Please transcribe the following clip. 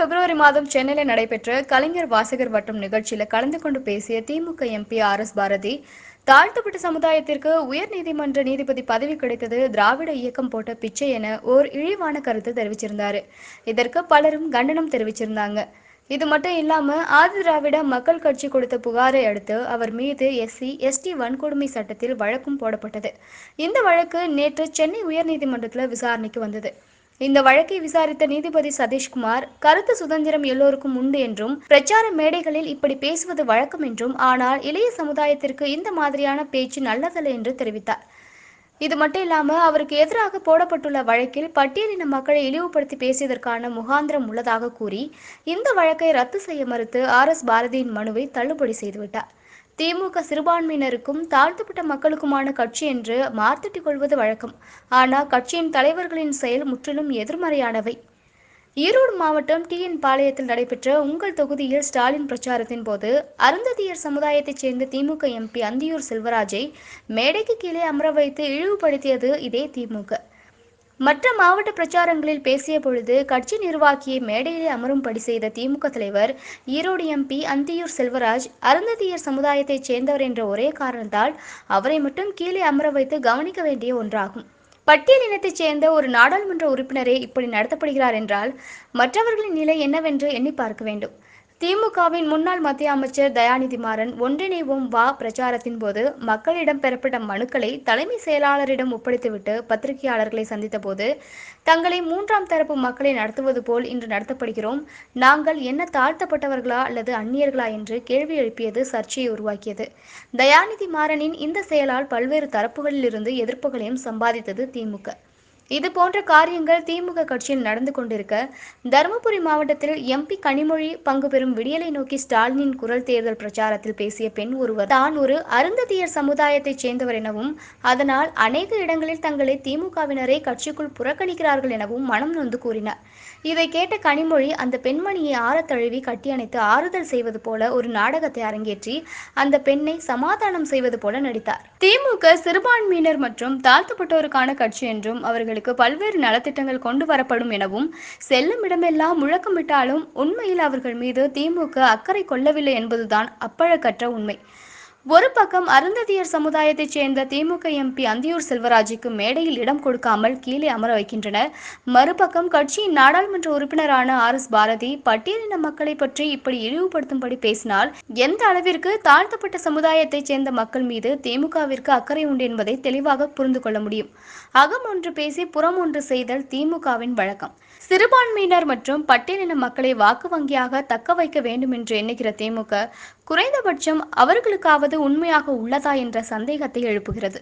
பிப்ரவரி மாதம் சென்னையில் நடைபெற்ற கலைஞர் வாசகர் வட்டம் நிகழ்ச்சியில கலந்து கொண்டு பேசிய DMK MP R S Bharathi தாழ்த்தப்பட்ட சமுதாயத்திற்கு உயர் நீதிமன்ற நீதிபதி பதவி கிடைத்தது திராவிட இயக்கம் போட்ட பிச்சை என ஓர் இழிவான கருத்து தெரிவிச்சிருந்தாரு. இதற்கு பலரும் கண்டனம் தெரிவிச்சிருந்தாங்க. இது மட்டும் இல்லாம ஆதி திராவிட மக்கள் கட்சி கொடுத்த புகாரை அடுத்து அவர் மீது எஸ்சி எஸ்டி வன்கொடுமை சட்டத்தில் வழக்கும் போடப்பட்டது. இந்த வழக்கு நேற்று சென்னை உயர்நீதிமன்றத்தில் விசாரணைக்கு வந்தது. இந்த வழக்கை விசாரித்த நீதிபதி சதீஷ்குமார் கருத்து சுதந்திரம் எல்லோருக்கும் உண்டு என்றும் பிரச்சார மேடைகளில் இப்படி பேசுவது வழக்கம் என்றும் ஆனால் இளைய சமுதாயத்திற்கு இந்த மாதிரியான பேச்சு நல்லதல்ல என்று தெரிவித்தார். இது மட்டும் இல்லாம அவருக்கு எதிராக போடப்பட்டுள்ள வழக்கில் பட்டியலின மக்களை இழிவுபடுத்தி பேசியதற்கான முகாந்திரம் உள்ளதாக கூறி இந்த வழக்கை ரத்து செய்ய மறுத்து ஆர் எஸ் பாரதியின் மனுவை தள்ளுபடி செய்துவிட்டார். திமுக சிறுபான்மையினருக்கும் தாழ்த்தப்பட்ட மக்களுக்குமான கட்சி என்று மார்த்தட்டிக் கொள்வது வழக்கம். ஆனால் கட்சியின் தலைவர்களின் செயல் முற்றிலும் எதிர்மறையானவை. ஈரோடு மாவட்டம் டி என் பாளையத்தில் நடைபெற்ற உங்கள் தொகுதியில் ஸ்டாலின் பிரச்சாரத்தின் போது அருந்ததியர் சமுதாயத்தைச் சேர்ந்த திமுக எம்பி அந்தியூர் செல்வராஜை மேடைக்கு கீழே அமர வைத்து இழிவுபடுத்தியது இதே திமுக. மற்ற மாவட்ட பிரச்சாரங்களில் பேசிய பொழுது கட்சி நிர்வாகியை மேடையிலே அமரும்படி செய்த திமுக தலைவர் ஈரோடு எம்பி அந்தியூர் செல்வராஜ் அருந்ததியர் சமுதாயத்தைச் சேர்ந்தவர் என்ற ஒரே காரணத்தால் அவரை மட்டும் கீழே அமர வைத்து கவனிக்க வேண்டிய ஒன்றாகும். பட்டியல் இனத்தைச் சேர்ந்த ஒரு நாடாளுமன்ற உறுப்பினரே இப்படி நடத்தப்படுகிறார் என்றால் மற்றவர்களின் நிலை என்னவென்று எண்ணி பார்க்க வேண்டும். திமுகவின் முன்னாள் மத்திய அமைச்சர் தயாநிதி மாறன் ஒன்றிணைவோம் வா பிரச்சாரத்தின் போது மக்களிடம் பெறப்பட்ட மனுக்களை தலைமை செயலாளரிடம் ஒப்படைத்துவிட்டு பத்திரிகையாளர்களை சந்தித்த போது தங்களை மூன்றாம் தரப்பு மக்களை நடத்துவது போல் இன்று நடத்தப்படுகிறோம். நாங்கள் என்ன தாழ்த்தப்பட்டவர்களா அல்லது அந்நியர்களா என்று கேள்வி எழுப்பியது சர்ச்சையை உருவாக்கியது. தயாநிதி மாறனின் இந்த செயலால் பல்வேறு தரப்புகளிலிருந்து எதிர்ப்புகளையும் சம்பாதித்தது திமுக. இது போன்ற காரியங்கள் திமுக கட்சியில் நடந்து கொண்டிருக்க தருமபுரி மாவட்டத்தில் எம்பி கனிமொழி பங்கு பெறும் விடியலை நோக்கி ஸ்டாலினின் குரல் தேர்தல் பிரச்சாரத்தில் பேசிய பெண் ஒருவர். தான் ஒரு அருந்ததியர் சமுதாயத்தைச் சேர்ந்தவர் எனவும் அதனால் அநேக இடங்களில் தங்களை திமுகவினரை கட்சிக்குள் புறக்கணிக்கிறார்கள் எனவும் மனம் நொந்து கூறினார். இதை கேட்ட கனிமொழி அந்த பெண்மணியை ஆற தழுவி கட்டியணைத்து ஆறுதல் செய்வது போல ஒரு நாடகத்தை அரங்கேற்றி அந்த பெண்ணை சமாதானம் செய்வது போல நடித்தார். திமுக சிறுபான்மையினர் மற்றும் தாழ்த்தப்பட்டோருக்கான கட்சி என்றும் அவர்களுக்கு பல்வேறு நலத்திட்டங்கள் கொண்டு வரப்படும் எனவும் செல்லும் இடமெல்லாம் முழக்கமிட்டாலும் உண்மையில் அவர்கள் மீது திமுக அக்கறை கொள்ளவில்லை என்பதுதான் அப்பழக்கற்ற உண்மை. ஒரு பக்கம் அருந்ததியர் சமுதாயத்தைச் சேர்ந்த திமுக எம்பி அந்தியூர் செல்வராஜுக்கு மேடையில் இடம் கொடுக்காமல் கீழே அமர வைக்கின்றனர். மறுபக்கம் கட்சியின் நாடாளுமன்ற உறுப்பினரான ஆர் எஸ் பாரதி பட்டியலின மக்களை பற்றி இப்படி இழிவுபடுத்தும்படி பேசினால் எந்த அளவிற்கு தாழ்த்தப்பட்ட சமுதாயத்தைச் சேர்ந்த மக்கள் மீது திமுகவிற்கு அக்கறை உண்டு என்பதை தெளிவாக புரிந்து கொள்ள முடியும். அகம் ஒன்று பேசி புறம் ஒன்று செய்தல் திமுகவின் வழக்கம். சிறுபான்மையினர் மற்றும் பட்டியலின மக்களை வாக்கு வங்கியாக தக்க வைக்க வேண்டும் என்று எண்ணுகிற திமுக குறைந்தபட்சம் அவர்களுக்காவது உண்மையாக உள்ளதா என்ற சந்தேகத்தை எழுப்புகிறது.